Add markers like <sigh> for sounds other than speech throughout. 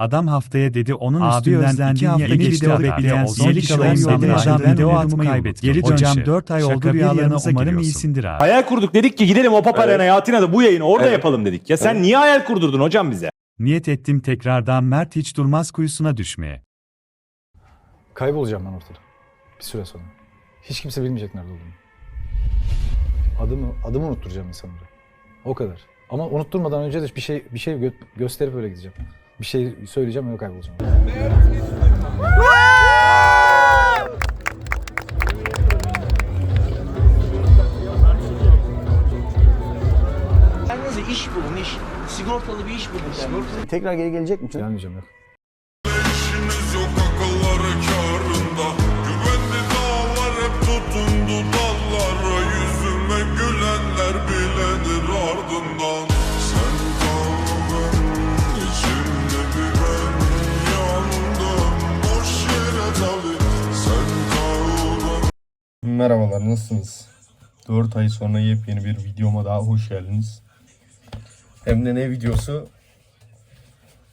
Adam haftaya dedi onun Abi üstünden iki hafta yeni geçti video bekleyen son kişi olsaydı hocam hocam video ben atmayı kaybetti. Geri Hocam hocam 4 ay oldu yana umarım giriyorsun. iyisindir abi. Hayal kurduk dedik ki gidelim o Papa Evet. Atina'da bu yayını orada Evet. yapalım dedik. Ya sen niye hayal kurdurdun hocam bize? Niyet ettim tekrardan Mert hiç durmaz kuyusuna düşmeye. Kaybolacağım ben ortada. Bir süre sonra. Hiç kimse bilmeyecek nerede olduğumu. Adımı, adımı unutturacağım insanlara. O kadar. Ama unutturmadan önce de bir şey bir şey gö- gösterip öyle gideceğim. Bir şey söyleyeceğim öyle kaybolacağım. Kendinize iş bulun iş. Sigortalı bir iş bulun kendinize. Tekrar geri gelecek misin? Gelmeyeceğim yok. Merhabalar nasılsınız? 4 ay sonra yepyeni bir videoma daha hoş geldiniz. Hem de ne videosu?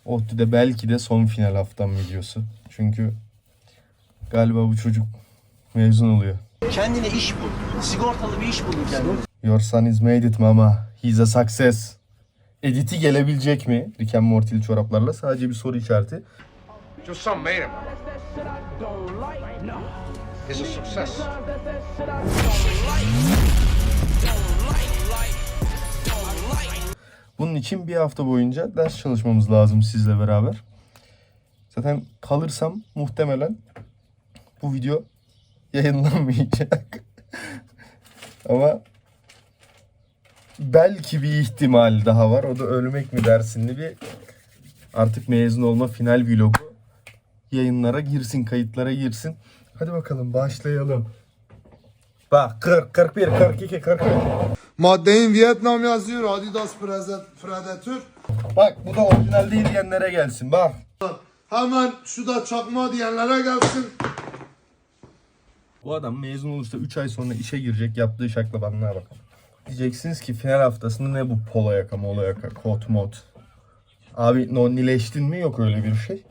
ODTÜ'de belki de son final haftam videosu. Çünkü galiba bu çocuk mezun oluyor. Kendine iş bul. Sigortalı bir iş bulun kendinize. Your son is made it mama. He's a success. Editi gelebilecek mi? Rick and Morty'li çoraplarla sadece bir soru işareti. Your son made him. He's a success. Bunun için bir hafta boyunca ders çalışmamız lazım sizle beraber. Zaten kalırsam muhtemelen bu video yayınlanmayacak. <laughs> Ama belki bir ihtimal daha var. O da ölmek mi dersinli bir artık mezun olma final vlogu yayınlara girsin, kayıtlara girsin. Hadi bakalım başlayalım. Bak 40, 41, 42, 43. Maddeyin Vietnam yazıyor Adidas Predator Bak bu da orijinal değil diyenlere gelsin. Bak. Hemen şu da çakma diyenlere gelsin Bu adam mezun olursa 3 ay sonra işe girecek yaptığı şaklabanlığa bak. Diyeceksiniz ki final haftasında ne bu polo yaka, molo yaka, kot mod. Abi nonnileştin mi? Yok öyle bir şey.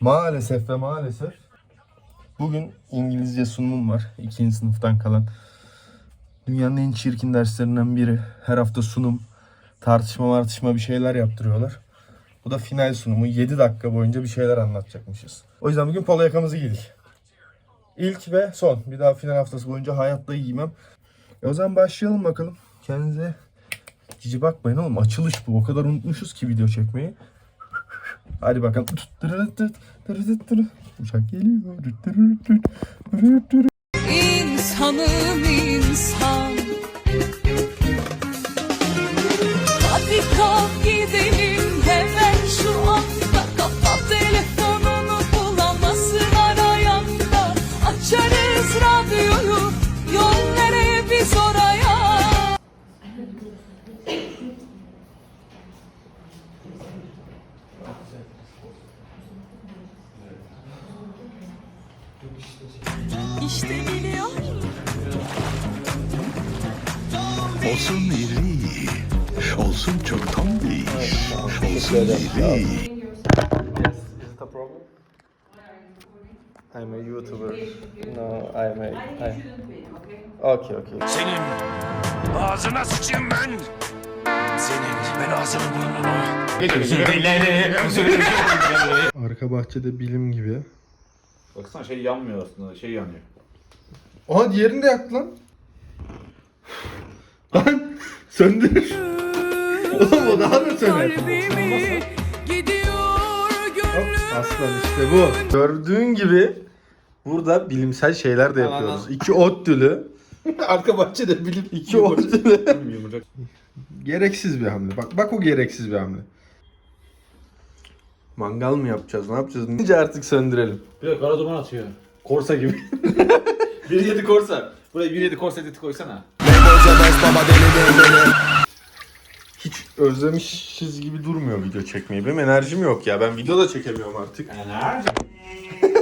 Maalesef ve maalesef. Bugün İngilizce sunumum var. ikinci sınıftan kalan. Dünyanın en çirkin derslerinden biri. Her hafta sunum, tartışma tartışma bir şeyler yaptırıyorlar. Bu da final sunumu. 7 dakika boyunca bir şeyler anlatacakmışız. O yüzden bugün polo yakamızı giydik. İlk ve son. Bir daha final haftası boyunca hayatta giymem. E o zaman başlayalım bakalım. Kendinize cici bakmayın oğlum. Açılış bu. O kadar unutmuşuz ki video çekmeyi. Hadi bakalım. Uçak geliyor. İnsanım insan Olsun iri Olsun çok tombiş Olsun iri I'm a YouTuber. No, I'm a... I... Okay, okay. Senin ağzına sıçayım ben. Senin ben ağzını burnunu. Özür dilerim. Özür dilerim. Arka bahçede bilim gibi. Baksana şey yanmıyor aslında şey yanıyor. Aha diğerini de yaktı lan. Lan söndür. Oğlum o daha da söner. kalbimi Gidiyor gönlüm Aslan işte bu. Gördüğün gibi burada bilimsel şeyler de yapıyoruz. İki ot dülü. <laughs> Arka bahçede bilim. İki ot dülü. gereksiz bir hamle. Bak bak o gereksiz bir hamle. Mangal mı yapacağız? Ne yapacağız? Nince artık söndürelim. Bir de kara duman atıyor. Korsa gibi. <laughs> 1.7 Korsa. Buraya 1.7 Korsa editi koysana. Hiç özlemişiz gibi durmuyor video çekmeyi. Benim enerjim yok ya. Ben video da çekemiyorum artık. Enerji. <laughs>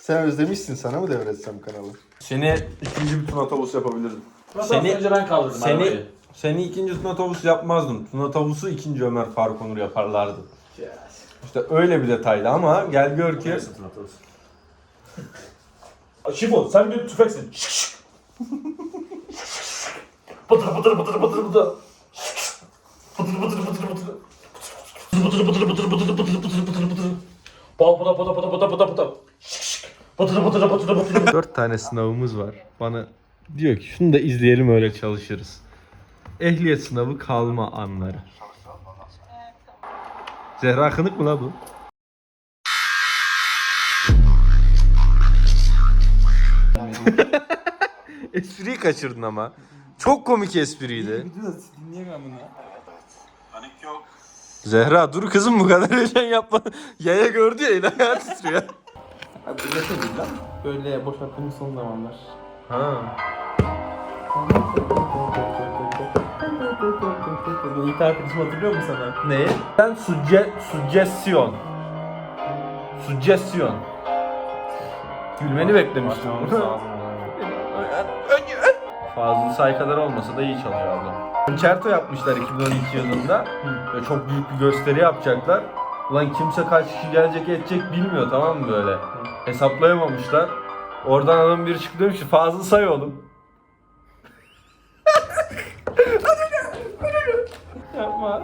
Sen özlemişsin. Sana mı devretsem kanalı? Seni ikinci bir Tuna Tavus yapabilirdim. Seni, önce ben kaldırdım Seni arabayı. seni ikinci Tuna Tavus yapmazdım. Tuna Tavus'u ikinci Ömer Faruk Onur yaparlardı. İşte öyle bir detaydı ama gel gör ki Şifo sen bir tüfeksin. <laughs> Bıdır bıdır bıdır bıdır bıdır. Bıdır bıdır bıdır bıdır. Bıdır bıdır bıdır bıdır bıdır bıdır bıdır bıdır. Bal bıda bıda bıda bıda bıda bıda. Bıdır bıdır bıdır bıdır. Dört tane sınavımız var. Bana diyor ki şunu da izleyelim öyle çalışırız. Ehliyet sınavı kalma anları. Zehra Kınık mı la bu? Espriyi kaçırdın ama. Çok komik espriydi. Zehra dur kızım bu kadar heyecan yapma. Yaya gördü ya el ayağı titriyor. Böyle boşalttığımız son zamanlar. Ha. Bunu ilk arkadaşım hatırlıyor musun sana? Ne? Ben sugge suggestion. Suggestion. Gülmeni beklemiştim. <laughs> Fazıl Say kadar olmasa da iyi çalıyor adam. Concerto yapmışlar 2012 yılında. Ve çok büyük bir gösteri yapacaklar. Ulan kimse kaç kişi gelecek edecek bilmiyor tamam mı böyle. Hesaplayamamışlar. Oradan adam biri çıktı demiş ki Fazıl Say oğlum. Yapma.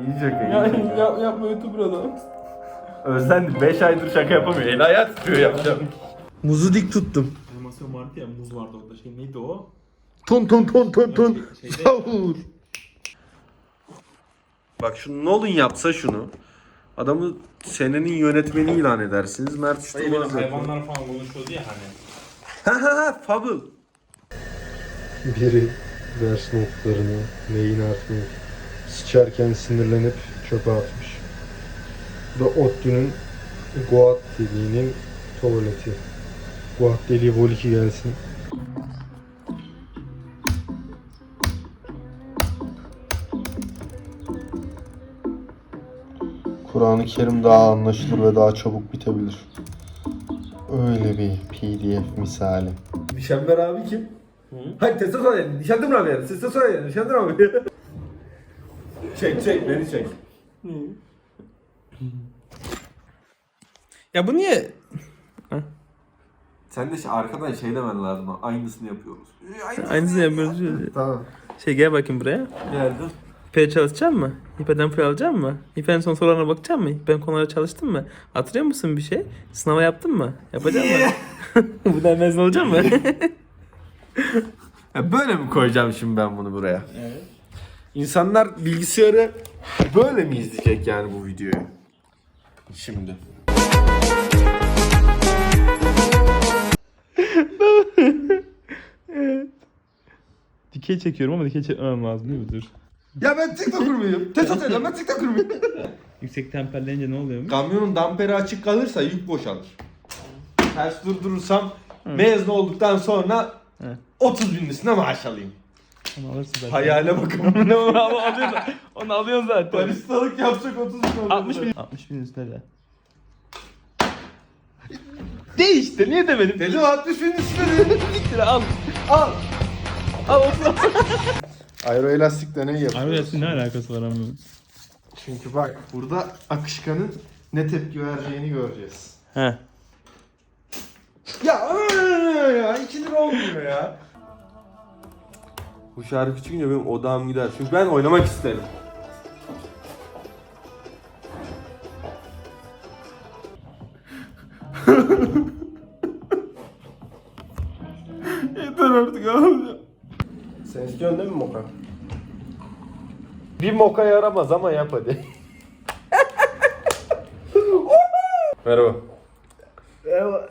İyi şaka, iyi şaka. yap, yapma YouTuber adam. Özlendi 5 aydır şaka yapamıyor. El ayağı titriyor yapacağım. Muzu dik tuttum. Animasyon vardı ya muz vardı orada şey neydi o? Ton ton ton ton ton. Şey- şeyde- Savur. Bak şu Nolan yapsa şunu. Adamı senenin yönetmeni ilan edersiniz. MertÜştürmez hayvanlar falan konuşuyordu ya hani. Ha ha ha Fable. Biri ders notlarını, neyin artmayı sıçarken sinirlenip çöpe atmış. Bu da ODTÜ'nün Guat deliğinin tuvaleti. Guat deliği vol 2 gelsin. Kur'an-ı Kerim daha anlaşılır ve daha çabuk bitebilir. Öyle bir PDF misali. Nişanber abi kim? Hayır teste sorayım. Nişandım abi yani. Teste sorayım. Nişandım abi. <laughs> çek çek beni çek. Ya bu niye? Sen de şey- arkadan şey demen lazım. Aynısını yapıyoruz. Aynısını yapıyoruz. Tamam. Şey gel bakayım buraya. Geldim. İpe çalışacak mı? İpeden pay alacak mı? İpenin son sorularına bakacak mı? İpen konulara çalıştın mı? Hatırlıyor musun bir şey? Sınava yaptın mı? Yapacak mı? <laughs> Bundan mezun olacak mı? <laughs> Ya böyle mi koyacağım şimdi ben bunu buraya? Evet. İnsanlar bilgisayarı böyle mi izleyecek yani bu videoyu? Şimdi. Dikey çekiyorum ama dikey çekmem lazım değil mi? Dur. Ya ben TikToker muyum? Tetot <laughs> eden ben TikToker muyum? Yüksek temperleyince ne oluyormuş? Kamyonun damperi açık kalırsa yük boşalır. Ters durdurursam mezun olduktan sonra 30 bin lirasına maaş alayım. Onu alırsın zaten. Hayale bakın. ne <laughs> onu alıyorsun? Onu alıyorsun zaten. Baristalık yapacak 30 bin olur. 60 bin. 60 bin üstüne de. De işte niye demedim? Dedim 60 bin üstüne. lira <laughs> al. Al. Aeroelastik deney yapıyoruz. ne alakası var ama? Çünkü bak burada akışkanın ne tepki vereceğini göreceğiz. He. Ya öyle ya 2 lira olmuyor ya. Bu şarkı çıkınca benim odağım gider. Çünkü ben oynamak isterim. <laughs> Yeter artık abi. İstiyorsun değil mi Moka? Bir moka yaramaz ama yap hadi. <laughs> Merhaba. <laughs>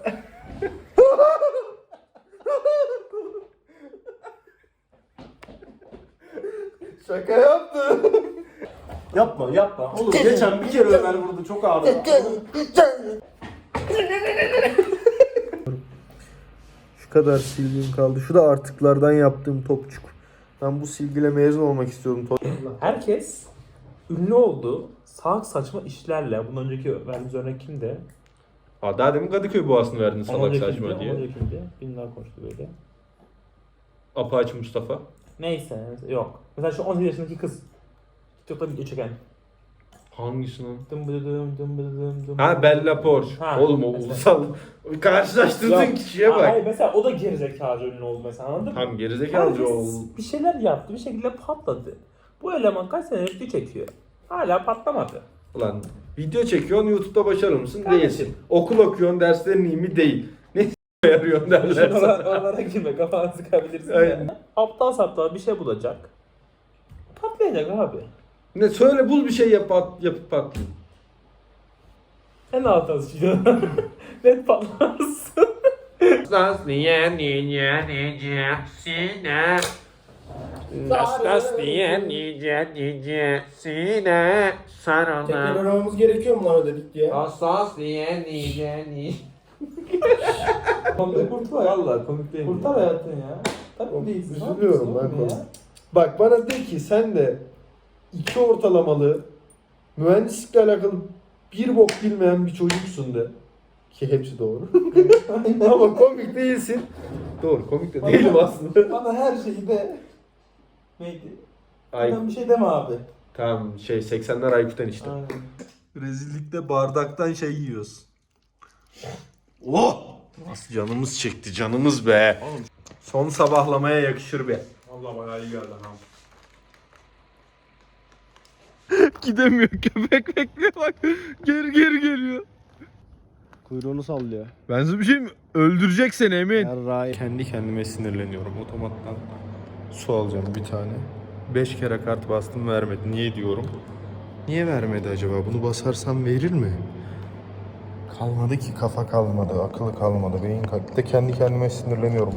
Şaka yaptım. Yapma yapma. Oğlum geçen bir kere Ömer vurdu çok ağır. Şu kadar silgim kaldı. Şu da artıklardan yaptığım topçuk. Ben bu silgiyle mezun olmak istiyorum. Herkes ünlü oldu. Salak saçma işlerle. Bundan önceki verdiğimiz örnek kimdi? Aa, daha demin Kadıköy boğasını verdin salak önceki saçma kimdi? diye. Ondan önceki kimdi? Birini konuştu böyle. Apache Mustafa. Neyse yok. Mesela şu 18 yaşındaki kız. TikTok'ta video çeken. Hangisi lan? Dım bıdım dım bıdım dım Ha Bella Porsche. Ha, Oğlum o mesela. ulusal. Karşılaştırdığın kişiye bak. Hayır mesela o da gerizekalı ünlü oldu mesela anladın mı? Tam gerizekalı Herkes oldu. bir şeyler yaptı bir şekilde patladı. Bu eleman kaç senedir video çekiyor. Hala patlamadı. Ulan video çekiyorsun YouTube'da başarılı mısın? Kardeşim. Değilsin. Okul okuyorsun derslerin iyi mi? Değil. <laughs> Ne yarıyorsun derler sana. Oralara, oralara girme kafanı sıkabilirsin. Aynen. Aptal saptal bir şey bulacak. Patlayacak abi. Ne söyle bul bir şey yap, at, yapıp patlayın. En alta sıçıyor. <laughs> Net patlarsın. Las niye niye niye sine Las las niye niye niye sine sarana aramamız gerekiyor mu lan dedik diye. Las niye niye niye Komik kurtar. Valla komik değil. Kurtar hayatını ya. Tabii değilsin. Üzülüyorum ben konu. Bak bana de ki sen de iki ortalamalı mühendislikle alakalı bir bok bilmeyen bir çocuksun de. Ki hepsi doğru. <laughs> Ama komik değilsin. Doğru komik de değilim aslında. Bana her şeyi de... Neydi? Ay bir şey deme abi. tamam şey 80'ler Aykut'tan işte. Aynen. Rezillikte bardaktan şey yiyoruz. Oh! Nasıl canımız çekti canımız be. Son sabahlamaya yakışır be. Valla bayağı iyi geldi ha. Gidemiyor <laughs> köpek bekliyor bak. Geri geri geliyor. Kuyruğunu sallıyor. Ben size bir şey mi? Öldürecek seni Emin. Kendi kendime sinirleniyorum. Otomattan su alacağım bir tane. 5 kere kart bastım vermedi. Niye diyorum? Niye vermedi acaba? Bunu basarsam verir mi? Kalmadı ki kafa kalmadı, akıllı kalmadı, beyin kalmadı. De kendi kendime sinirleniyorum.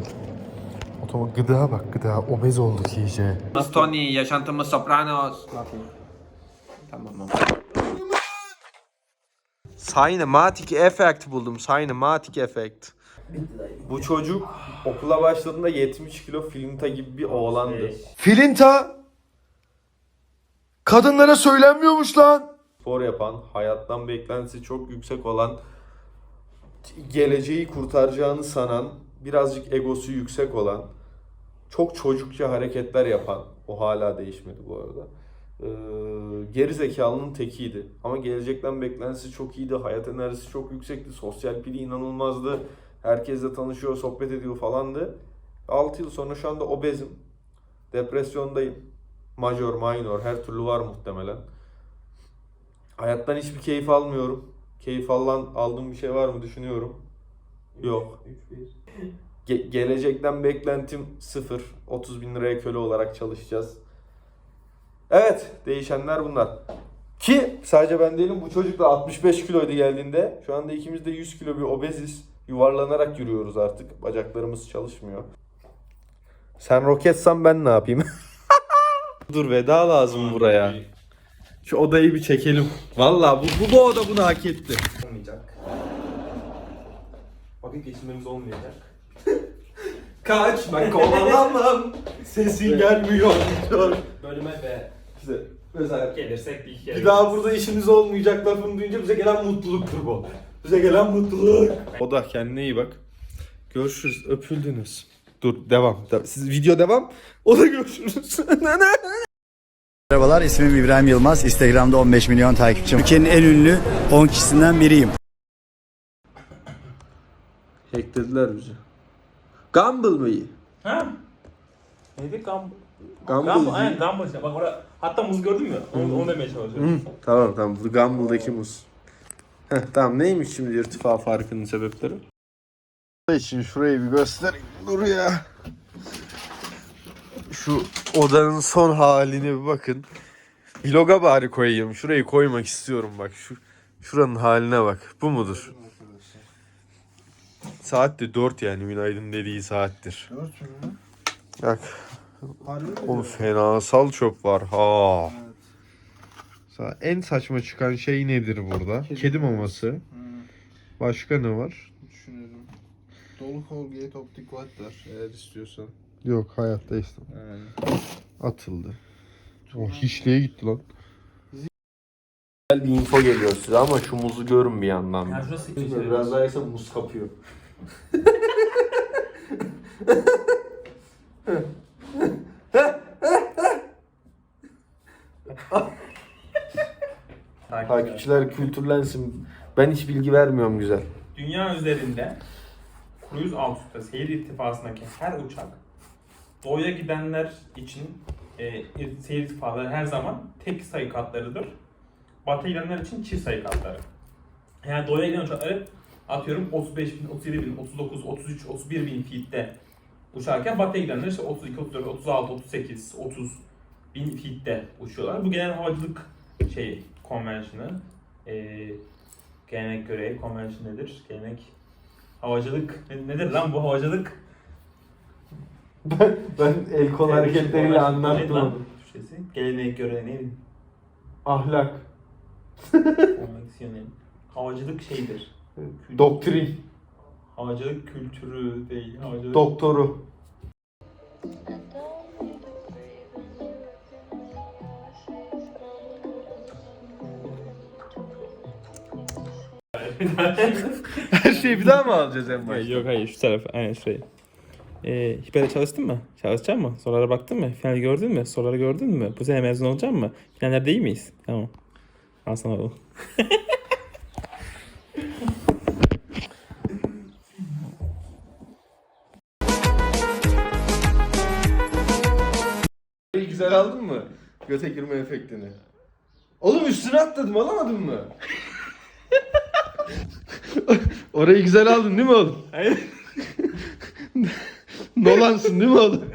Otomat gıda bak gıda obez olduk iyice. Tony, yaşantımız Sopranos. Cinematic Effect buldum. Cinematic Effect. Bu çocuk okula başladığında 70 kilo Filinta gibi bir oğlandı. Filinta kadınlara söylenmiyormuş lan. Spor yapan, hayattan beklentisi çok yüksek olan, geleceği kurtaracağını sanan, birazcık egosu yüksek olan, çok çocukça hareketler yapan, o hala değişmedi bu arada. Ee, geri zekalının tekiydi. Ama gelecekten beklentisi çok iyiydi. Hayat enerjisi çok yüksekti. Sosyal pili inanılmazdı. Herkesle tanışıyor, sohbet ediyor falandı. 6 yıl sonra şu anda obezim. Depresyondayım. Major, minor her türlü var muhtemelen. Hayattan hiçbir keyif almıyorum. Keyif alan aldığım bir şey var mı düşünüyorum. Yok. Ge- gelecekten beklentim sıfır. 30 bin liraya köle olarak çalışacağız. Evet, değişenler bunlar. Ki sadece ben değilim bu çocuk da 65 kiloydu geldiğinde. Şu anda ikimiz de 100 kilo bir obeziz. Yuvarlanarak yürüyoruz artık. Bacaklarımız çalışmıyor. Sen roketsan ben ne yapayım? <laughs> Dur veda lazım buraya. Şu odayı bir çekelim. Vallahi bu, bu, bu oda bunu hak etti. Olmayacak. Vakit geçirmemiz olmayacak. <laughs> Kaçma kovalamam. Sesin gelmiyor. Bölüme ve İşte mesela gelirsek bir iki bir daha burada işimiz olmayacak lafını duyunca bize gelen mutluluktur bu. Bize gelen mutluluk. O da kendine iyi bak. Görüşürüz. Öpüldünüz. Dur devam. De- Siz video devam. O da görüşürüz. <laughs> Merhabalar ismim İbrahim Yılmaz. Instagram'da 15 milyon takipçim. Ülkenin en ünlü 10 kişisinden biriyim. Hacklediler bizi. Gamble mı iyi? Ha? Neydi? Gam... Gamble Gam... değil. Aynen Gumball işte. Bak orada hatta muz gördün mü? Onu, onu demeye çalışıyorum. Tamam tamam. Bu Gumble'daki muz. Heh, tamam neymiş şimdi irtifa farkının sebepleri? için şurayı bir göstereyim. Dur ya. Şu odanın son haline bir bakın. Vloga bari koyayım. Şurayı koymak istiyorum bak. Şu şuranın haline bak. Bu mudur? Saat de 4 yani Günaydın dediği saattir. 4 mü? Bak. Oğlum fenasal çöp var ha. Sa- En saçma çıkan şey nedir burada? Kedi, maması. Başka ne var? Düşünüyorum. Dolu Colgate Optic White var eğer istiyorsan. Yok hayatta istemem. Atıldı. O hiçliğe gitti lan. Güzel bir info geliyor size ama şu muzu görün bir yandan. Yani şurası Biraz daha yese muz kapıyor. <laughs> <laughs> Takipçiler. Kültürlensin. Ben hiç bilgi vermiyorum güzel. Dünya üzerinde kruz alt üstte seyir irtifasındaki her uçak doğuya gidenler için e, ir- seyir irtifaları her zaman tek sayı katlarıdır. Batıya gidenler için çift sayı katları. Yani doğuya giden uçakları atıyorum 35 bin, 37 bin, 39, 33, 31 bin feet'te uçarken batıya gidenler işte 32, 34, 36, 38, 30 bin feet'te uçuyorlar. Bu genel havacılık şeyi, konvensiyonu. E, gelenek görevi, konvensiyon nedir? Gelenek Havacılık ne- nedir lan bu havacılık? Ben, ben el kol hareketleriyle anlattım onu. Gelenek görevi ne? Ahlak, Konvansiyonu. Havacılık şeydir. Doktrin, Havacılık kültürü değil. Havacılık doktoru. <laughs> Her şeyi bir daha mı alacağız en başta? Yok hayır şu tarafa aynen şurayı. Ee, Hiper'e çalıştın mı? Çalışacak mı? Sorulara baktın mı? Final gördün mü? Soruları gördün mü? Bu sene mezun olacak mı? Finallerde iyi miyiz? Tamam. Al sana oğlum. <laughs> güzel aldın mı? Göte girme efektini. Oğlum üstüne atladım alamadın mı? <laughs> Orayı güzel aldın değil mi oğlum? Hayır. <laughs> Nolansın değil mi oğlum? <laughs>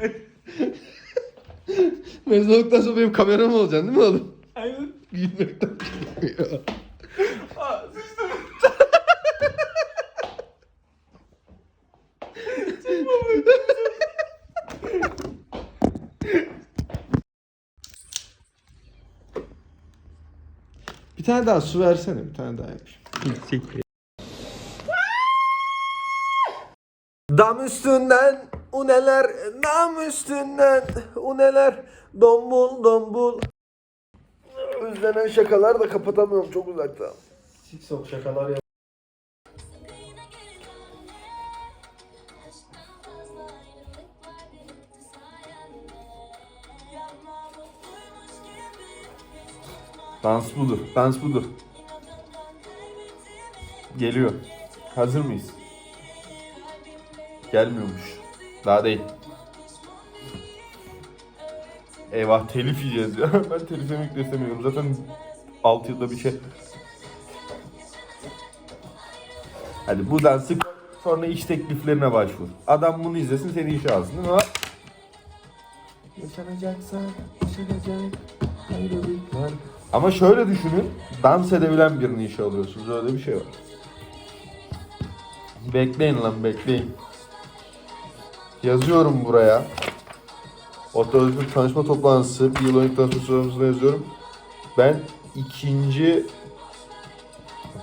Mezun olduktan sonra benim kameram olacaksın değil mi oğlum? Hayır. Gülmekten. Bir tane daha su versene. Bir tane daha yapayım. Dam üstünden uneler, dam üstünden uneler, dombul dombul. Özlenen şakalar da kapatamıyorum çok uzakta. Siksok şakalar yap. Dans budur, dans budur. Geliyor. Hazır mıyız? Gelmiyormuş. Daha değil. Eyvah telif yiyeceğiz ya. <laughs> ben telif yemek istemiyorum. Zaten 6 yılda bir şey. Hadi bu dansı sonra iş tekliflerine başvur. Adam bunu izlesin seni işe alsın değil mi? Yaşanacaksa yaşanacak ayrılıklar. Ama şöyle düşünün. Dans edebilen birini işe alıyorsunuz. Öyle bir şey var. Bekleyin lan bekleyin. Yazıyorum buraya. Otobüs tanışma toplantısı. Bir yıl önce tanışma toplantısı yazıyorum. Ben ikinci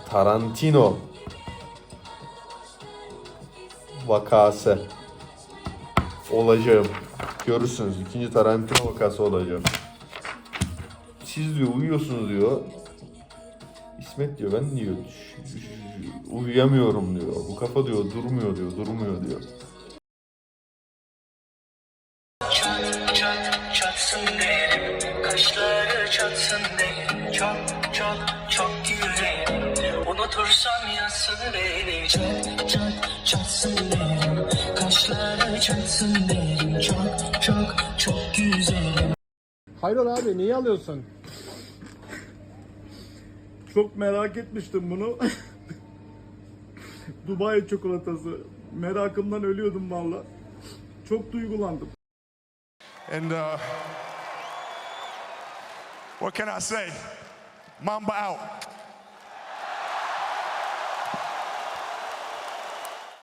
Tarantino vakası olacağım. Görürsünüz. ikinci Tarantino vakası olacağım. Siz diyor uyuyorsunuz diyor. İsmet diyor ben diyor uyuyamıyorum diyor. Bu kafa diyor durmuyor diyor durmuyor diyor. Çatsın derim Kaşları çatsın derim Çok çok çok yüreğim Unutursam yansın beni Çat çat çatsın derim Kaşları çatsın derim Çok çok çok güzelim Hayrola abi niye alıyorsun? Çok merak etmiştim bunu. <laughs> Dubai çikolatası. Merakımdan ölüyordum valla. Çok duygulandım. And uh, what can I say? Mamba out.